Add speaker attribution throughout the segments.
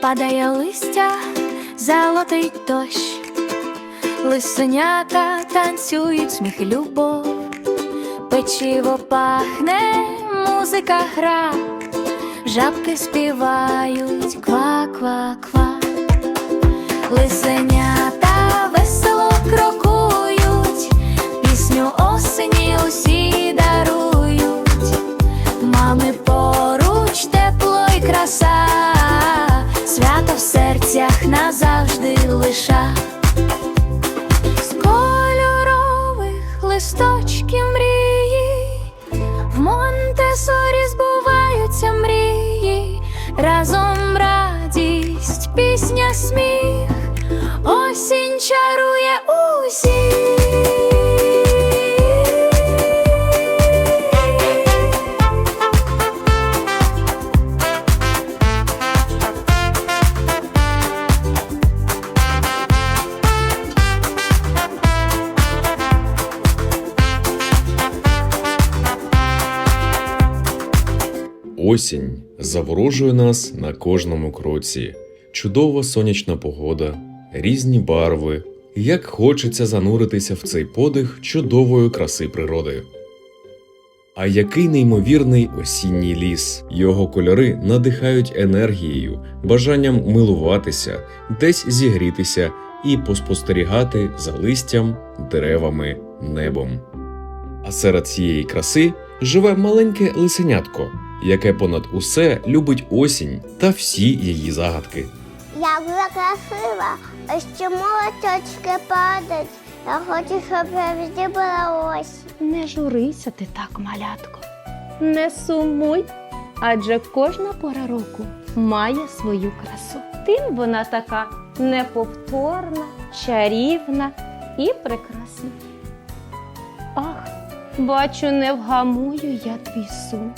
Speaker 1: падає листя, золотий дощ, лисенята танцюють сміх любов, печиво пахне, музика гра, жабки співають ква-ква-ква, лисенята весело крокують, пісню осені усі дарують. разом радість, пісня, сміх, осінь чарує усіх.
Speaker 2: Осінь Заворожує нас на кожному кроці. Чудова сонячна погода, різні барви. Як хочеться зануритися в цей подих чудової краси природи. А який неймовірний осінній ліс! Його кольори надихають енергією, бажанням милуватися, десь зігрітися і поспостерігати за листям, деревами, небом. А серед цієї краси живе маленьке лисенятко, яке понад усе любить осінь та всі її загадки.
Speaker 3: Як же красиво, ось чому листочки падають. Я хочу, щоб завжди була осінь.
Speaker 4: Не журися ти так, малятко. Не сумуй, адже кожна пора року має свою красу. Тим вона така неповторна, чарівна і прекрасна. Ах, бачу, не вгамую я твій сум.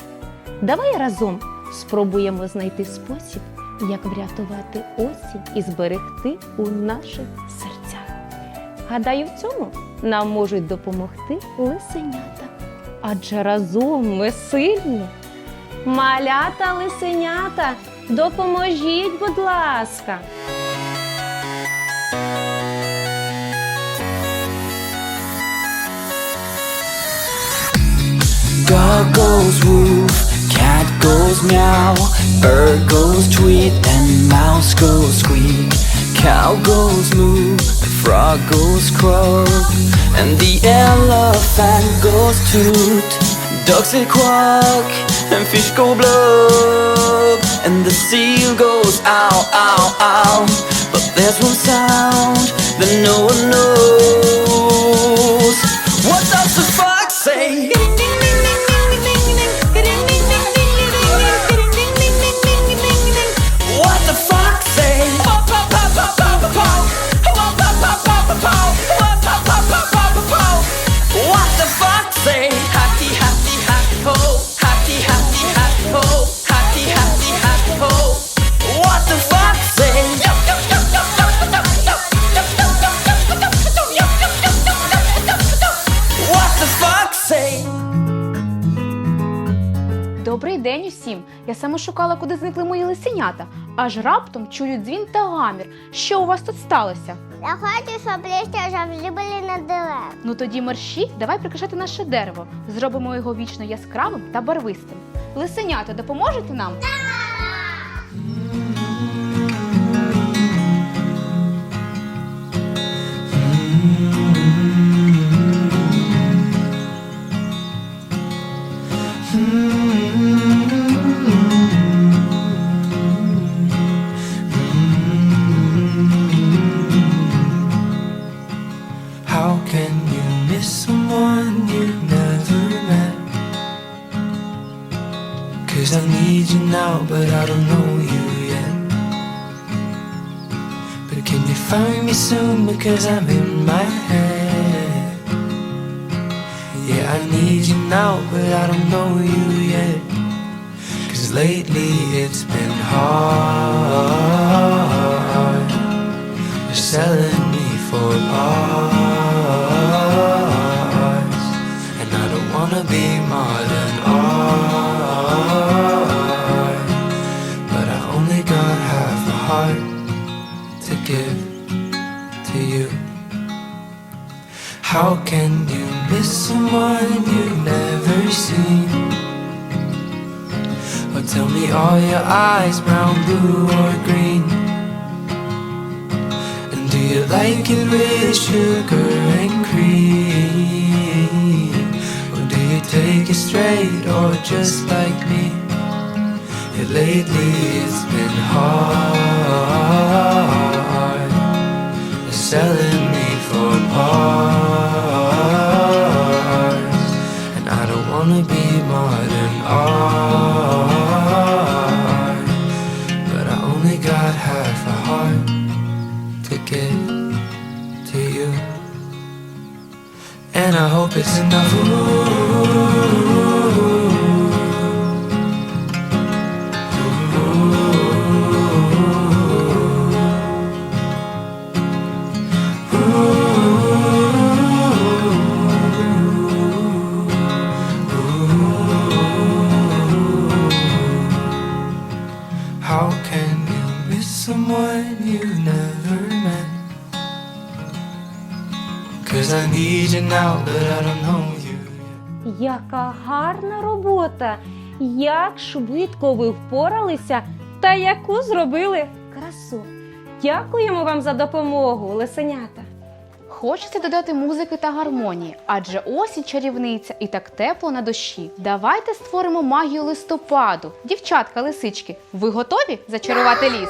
Speaker 4: Давай разом спробуємо знайти спосіб, як врятувати осінь і зберегти у наших серцях. Гадаю, в цьому нам можуть допомогти лисенята. Адже разом ми сильні. Малята лисенята, допоможіть, будь ласка.
Speaker 5: Dog goes goes meow, bird goes tweet, and mouse goes squeak. Cow goes moo, frog goes croak, and the elephant goes toot. Ducks say quack, and fish go blub, and the seal goes ow, ow, ow. But there's one sound that no one knows.
Speaker 4: День. Я саме шукала, куди зникли мої лисенята. Аж раптом чую дзвін та гамір. Що у вас тут сталося?
Speaker 3: Я хочу, щоб листя завжди були на дерев.
Speaker 4: Ну тоді мерщі, давай прикрашати наше дерево. Зробимо його вічно яскравим та барвистим. Лисенята, допоможете нам?
Speaker 5: How Because I'm in my head. Yeah, I need you now, but I don't know you
Speaker 6: How can you miss someone you've never seen? Or tell me are your eyes brown, blue, or green? And do you like it with sugar and cream? Or do you take it straight or just like me? Yeah, lately it's been hard selling me for parts wanna be modern art But I only got half a heart to give to you. And I hope it's enough. How I need you now, but I don't know you.
Speaker 4: Яка гарна робота! Як швидко ви впоралися та яку зробили красу. Дякуємо вам за допомогу, лисенята.
Speaker 7: Хочеться додати музики та гармонії, адже осінь чарівниця і так тепло на душі. Давайте створимо магію листопаду. Дівчатка, лисички, ви готові зачарувати ліс?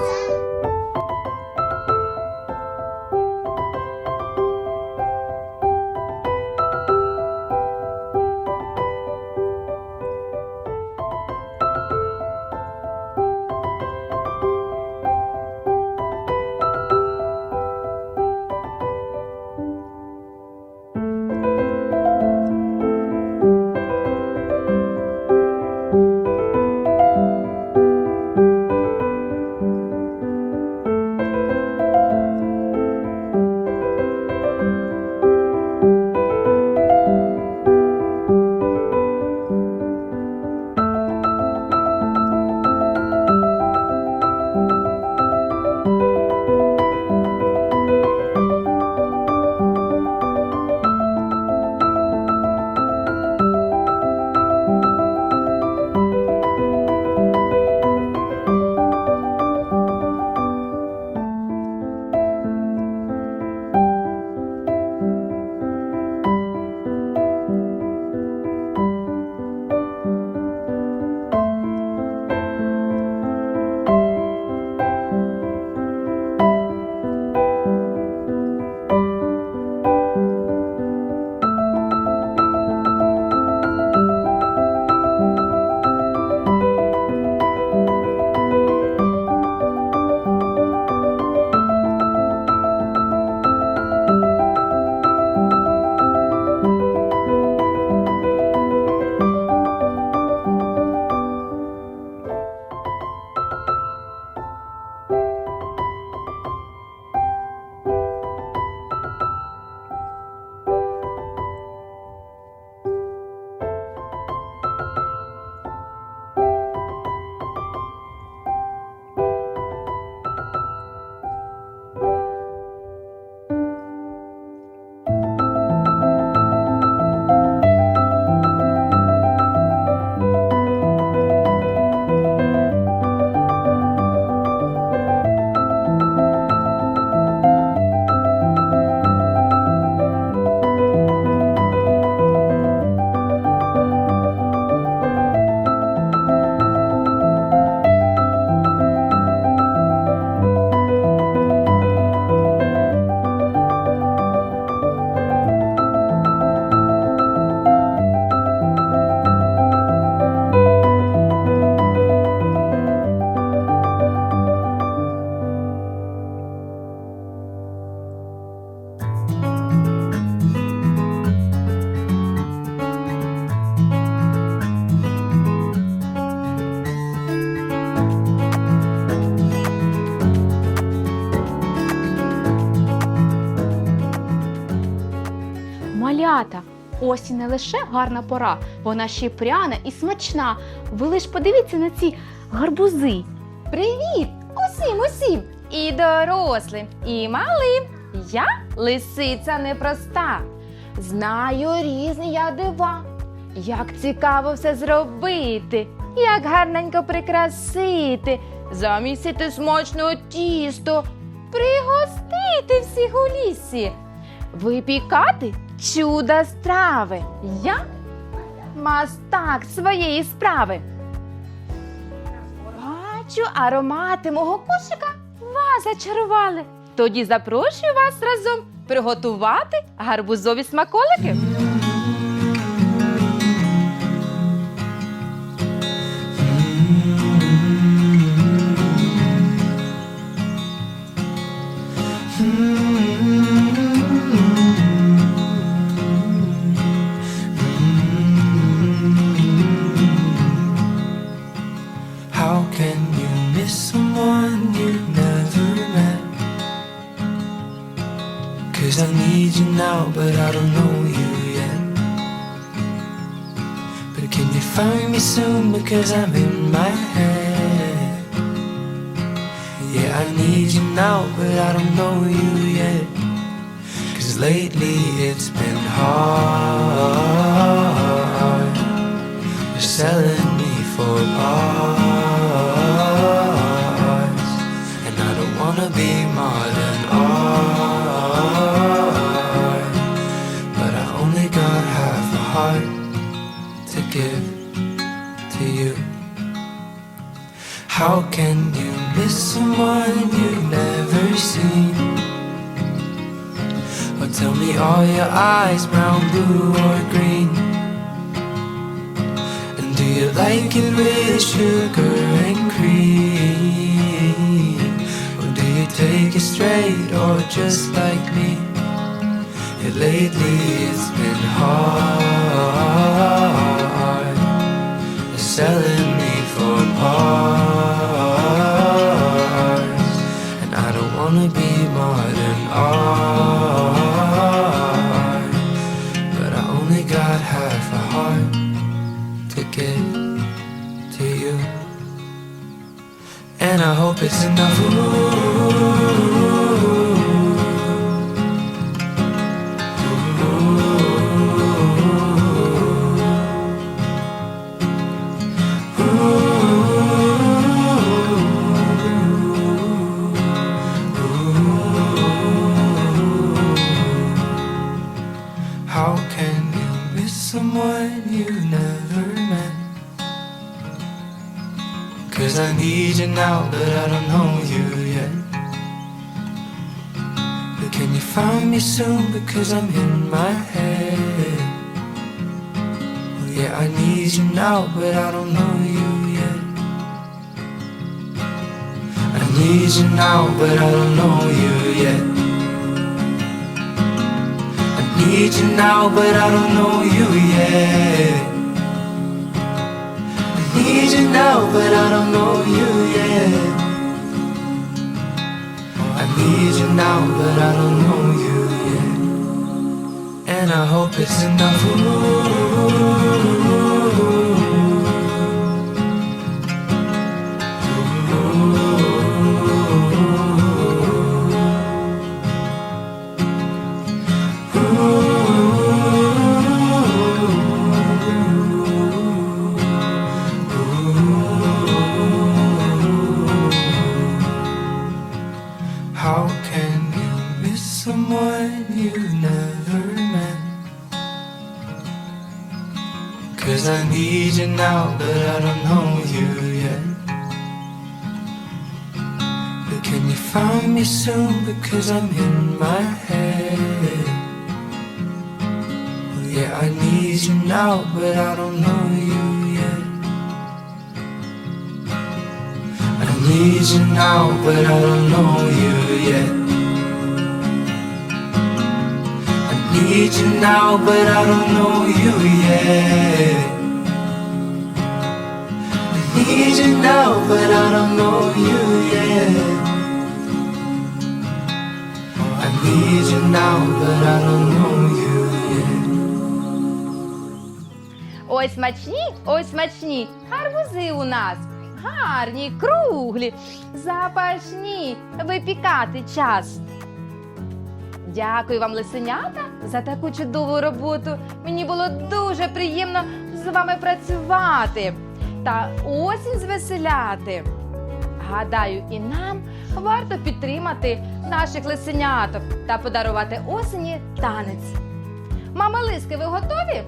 Speaker 7: Не лише гарна пора, вона ще й пряна і смачна. Ви лиш подивіться на ці гарбузи.
Speaker 8: Привіт! Усім, усім! І дорослим, і малим. Я лисиця непроста.
Speaker 7: Знаю різні я дива. Як цікаво все зробити, як гарненько прикрасити, замісити смачне тісто, пригостити всіх у лісі, випікати чудо страви. Я мастак своєї справи. Бачу, аромати мого кошика вас зачарували. Тоді запрошую вас разом приготувати гарбузові смаколики.
Speaker 6: Someone you've never seen? Or tell me all your eyes brown, blue, or green? And do you like it with sugar and cream? Or do you take it straight or just like me? Yeah, lately it's been hard selling me for parts it's enough. How Cause I need you now, but I don't know you yet. But can you find me soon? Because I'm in my head. Oh, yeah, I need you now, but I don't know you yet. I need you now, but I don't know you yet. I need you now, but I don't know you yet. I need you now, but I don't know you yet. I need you now, but I don't know you yet. And I hope it's enough. How need you now, but I don't know you yet. But can you find me soon? Because I'm in my head. Oh, yeah, I need you now, but I don't know you yet. I need you now, but I don't know you yet. I need you now, but I don't know you yet. Need you now, but I don't know you yet. I need you now, but I don't know you.
Speaker 1: Ой, смачні, ой, смачні. Гарбузи у нас. Гарні, круглі, запашні. Випікати час. Дякую вам, лисенята,
Speaker 7: за таку чудову роботу. Мені було дуже приємно з вами працювати та осінь звеселяти. Гадаю, і нам варто підтримати наших лисеняток та подарувати осені танець. Мама Лиски, ви готові?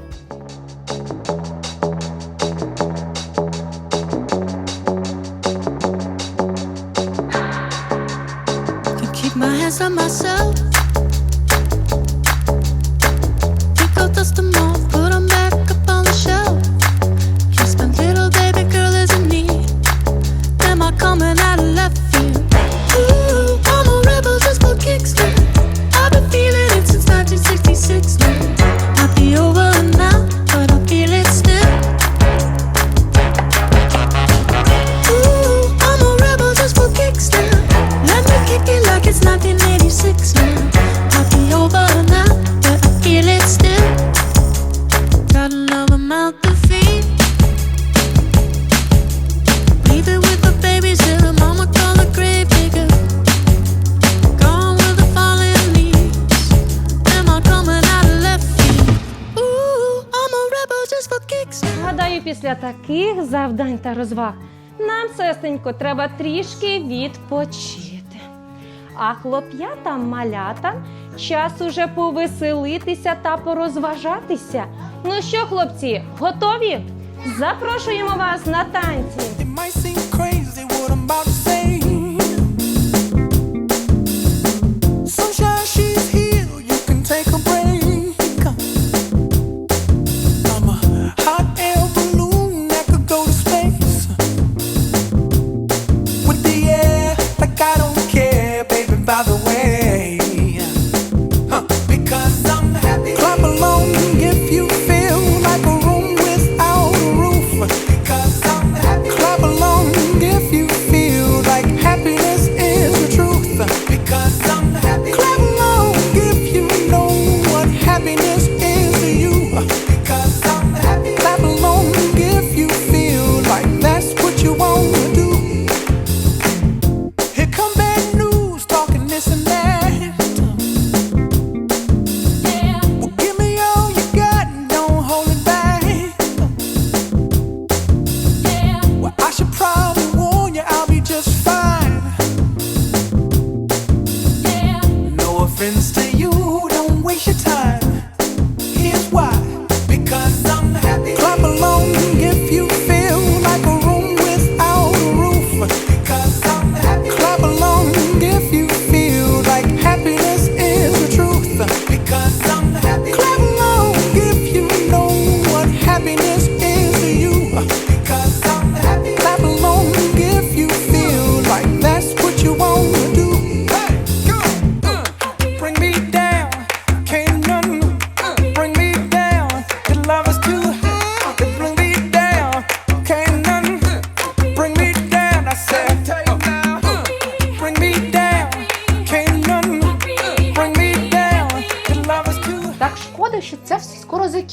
Speaker 9: Myself. Pick out dust them off,
Speaker 10: після таких завдань та розваг нам, сестенько, треба трішки відпочити. А хлоп'ятам малятам час уже повеселитися та порозважатися. Ну що, хлопці, готові? Запрошуємо вас на танці.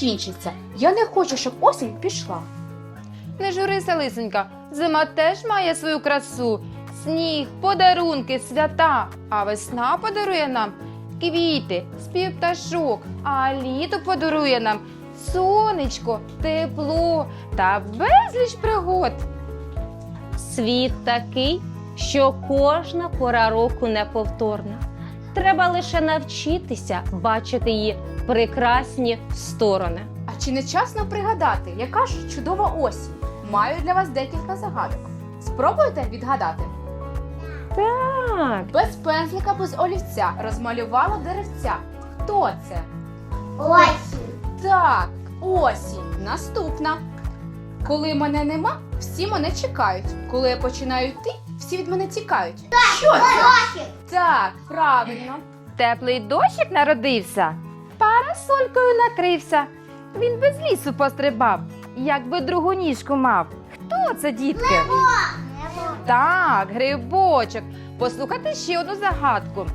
Speaker 1: Закінчиться. Я не хочу, щоб осінь пішла.
Speaker 7: Не журися, лисенька. Зима теж має свою красу. Сніг, подарунки, свята. А весна подарує нам квіти, спів пташок, а літо подарує нам сонечко, тепло та безліч пригод.
Speaker 10: Світ такий, що кожна пора року неповторна. Треба лише навчитися бачити її прекрасні сторони.
Speaker 1: А чи не часно пригадати, яка ж чудова осінь? Маю для вас декілька загадок. Спробуйте відгадати.
Speaker 10: Так,
Speaker 1: Без пензлика, без олівця розмалювала деревця. Хто це?
Speaker 3: Осінь.
Speaker 1: Так, осінь. Наступна. Коли мене нема, всі мене чекають. Коли я починаю йти, всі від мене тікають. Що це? Так, правильно.
Speaker 7: Теплий дощик народився, парасолькою накрився. Він без лісу пострибав, якби другу ніжку мав. Хто це, дітки? Так, грибочок. Послухайте ще одну загадку.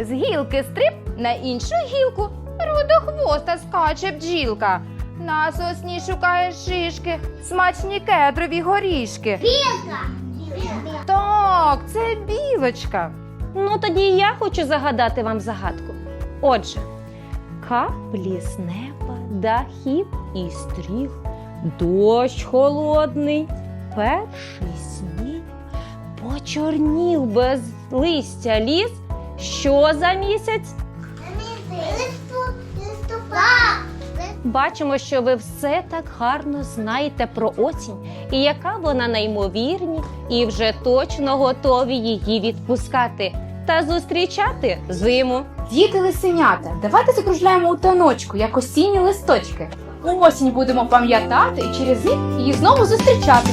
Speaker 7: З гілки стриб на іншу гілку. Рудохвоста скаче бджілка. На сосні шукає шишки, смачні кедрові горішки. Білка! Так, це білочка.
Speaker 10: ну тоді я хочу загадати вам загадку. Отже,
Speaker 4: Каплі з неба, дахів і стріх, дощ холодний, перший сніг, почорнів без листя ліс. Що за місяць? Бачимо, що ви все так гарно знаєте про осінь і яка вона неймовірні, і вже точно готові її відпускати та зустрічати зиму.
Speaker 1: Діти лисенята, давайте закружляємо у таночку, як осінні листочки. Осінь будемо пам'ятати і через них її знову зустрічати.